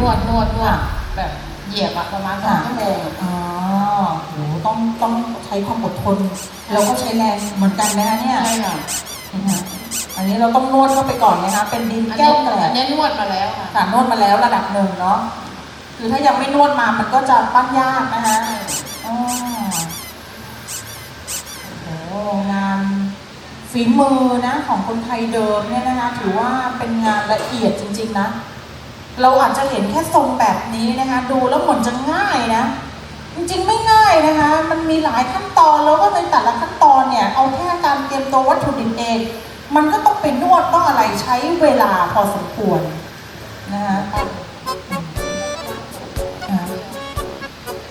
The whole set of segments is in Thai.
นวดนวดนวดแบบเหยียบอะประมาณสองชั่วโมงอะอ๋อโหต้องต้องใช้ความอดทน แล้วก็ใช้แรงเหมือนกันนะคะเนี่ยใช่ค่ะนะคะอันนี้เราต้องนวดเข้าไปก่อนนะคะ เป็นดินอันแก้นี้วแกลอับนนี้นวดมาแล้วค่ะค่ะนวดมาแล้วระดับหนึ่งเนาะคือถ้ายังไม่นวดมามันก็จะปั้นยากนะคะอ๋อโอ้โหงานฝีมือนะของคนไทยเดิมเนี่ยนะคะถือว่าเป็นงานละเอียดจริง ๆ นะ เราอาจจะเห็นแค่ทรงแบบนี้นะคะ ดูแล้วเหมือนจะง่ายนะ จริงๆไม่ง่ายนะคะ มันมีหลายขั้นตอนแล้วก็ในแต่ละขั้นตอนเนี่ย เอาแค่การเตรียมตัววัตถุดิบเอง มันก็ต้องไปนวดต้องอะไรใช้เวลาพอสมควรนะคะ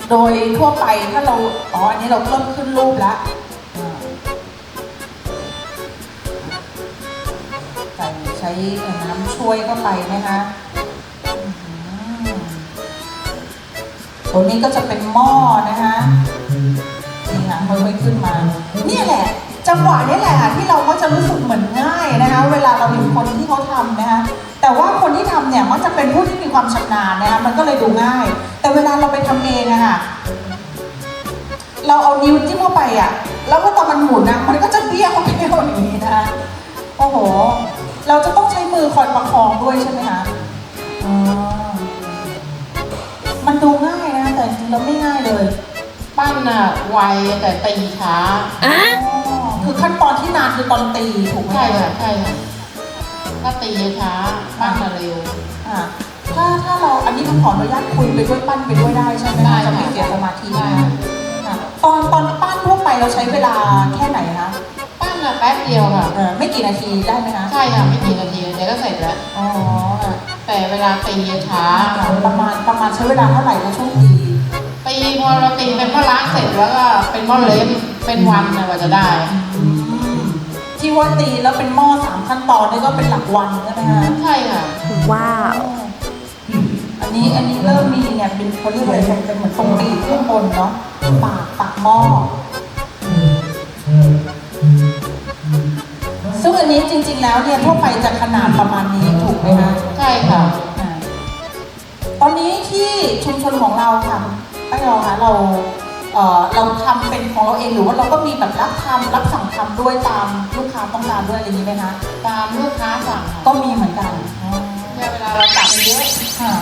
โดยทั่วไปถ้าเรา อ๋อ อันนี้เราเริ่มขึ้นรูปแล้วใส่ใช้น้ำช่วยเข้าไปนะคะ ตัวนี้ก็จะเป็นหม้อนะคะนี่ค่ะค่อยๆขึ้นมาเนี่ยแหละ จังหวะนี้แหละที่เราก็จะรู้สึกเหมือนง่ายนะคะ เวลาเราเห็นคนที่เขาทำนะคะ แต่ว่าคนที่ทำเนี่ยมักจะเป็นผู้ที่มีความชำนาญนะคะมันก็เลยดูง่าย แต่เวลาเราไปทำเองอะค่ะเราเอานิ้วจิ้มเข้าไปอะแล้วก็ตอนมันหมุนอะมันก็จะเบี้ยวเบี้ยวอย่างนี้นะคะโอ้โห เราจะต้องใช้มือคอยประคองด้วยใช่ไหมคะมันดูง่ายนะ แต่จริงๆแล้วไม่ง่ายเลย ปั้นน่ะไวแต่ตีช้าอ๋อคือขั้นตอนที่นานคือตอนตีถูกไหมใช่ค่ะใช่ค่ะถ้าตีช้าปั้นน่ะเร็วอ่าถ้าถ้าเราอันนี้ต้องขออนุญาตคุยไปด้วยปั้นไปด้วยได้ใช่ไหมได้คะจะไม่ค่ะเสียสมาธิได้อะตอนตอนปั้นทั่วไปเราใช้เวลาแค่ไหนคะปั้นน่ะแป๊บเดียวค่ะเออไม่กี่นาทีได้ไหมคะใช่ค่ะไม่กี่นาทีเดี๋ยวก็เสร็จแล้วอ๋ออะแต่เวลาตีช้า ประมาณประมาณใช้เวลาเท่าไหร่ในช่วงตี ตีพอเราตีเป็นหม้อล้างเสร็จแล้วก็เป็นหม้อเล็มเป็นวันนะกว่าจะได้อืมที่ว่าตีแล้วเป็นหม้อสามขั้นตอนนี่ก็เป็นหลักวันใช่ไหมคะใช่ค่ะ ว้าว อันนี้อันนี้เริ่มมีเนี่ยเป็นเขาเรียกอะไรเป็นเหมือนตรงปีกข้างบนเนาะปากปากหม้อซึ่งอันนี้จริง ๆ แล้วเนี่ยทั่วไปจะขนาดประมาณนี้ถูกไหมคะใช่ค่ะอ่าตอนนี้ที่ชุมชนของเราค่ะ ป้ายอคะเราเอ่อเราทำเป็นของเราเองหรือว่าเราก็มีแบบรับทำรับสั่งทำด้วยตามลูกค้าต้องการด้วยอะไรอย่างนี้ไหมคะตามลูกค้าสั่งค่ะก็มีเหมือนกันอ๋อแค่เวลาเราตักเยอะค่ะ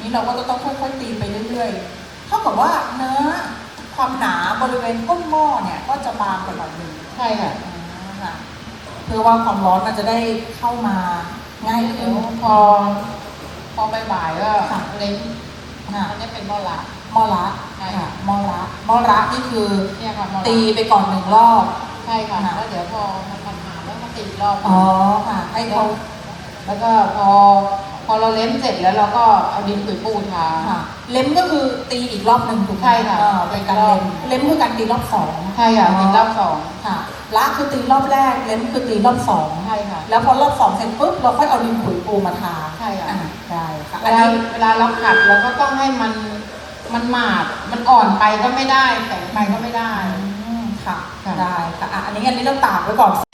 นี้เราก็จะต้องค่อยๆตีไปเรื่อยๆเท่ากับว่าเนื้อความหนาบริเวณก้นหม้อเนี่ยก็จะบางกว่าหน่อยหนึ่งใช่ค่ะ อ่าค่ะเพื่อว่าความร้อนมันจะได้เข้ามา ง่ายเดี๋ขึ้ยนวพอ พอบ่ายๆก็ค่ะ เล้งค่ะอันนี้เป็นหม้อละหม้อละใช่ ค่ะหม้อละหม้อละนี่คือเนี่ยค่ะหม้อละตีไปก่อนหนึ่งรอบ ใช่ค่ะค่ะแล้วเดี๋ยวพอมันทำหามแล้วมาตีอีกรอบอ๋อค่ะ ให้เขาแล้วก็พอ พอเราเล้มเสร็จแล้วเราก็เอาดินปุ๋ยปูทา ค่ะ เล็มก็คือตีอีกรอบหนึ่งถูกไหมใช่ค่ะอ่าเป็นการเล็มเล็มคือการตีรอบสองใช่ค่ะตีรอบสองค่ะละคือตีรอบแรก เล็มคือตีรอบสอง ใช่ค่ะ แล้วพอรอบสองเสร็จปุ๊บ เราค่อยเอาดินขุยปูมาทาใช่ค่ะ อ่าได้ค่ะเวอันลานี้เวลาเราขัดเราก็ต้องให้มันมันหมาด มันอ่อนไปก็ไม่ได้แข็งไปก็ไม่ได้ อืมค่ะค่ะ ได้ค่ะอะอันนี้อันนี้เราตากไว้ก่อน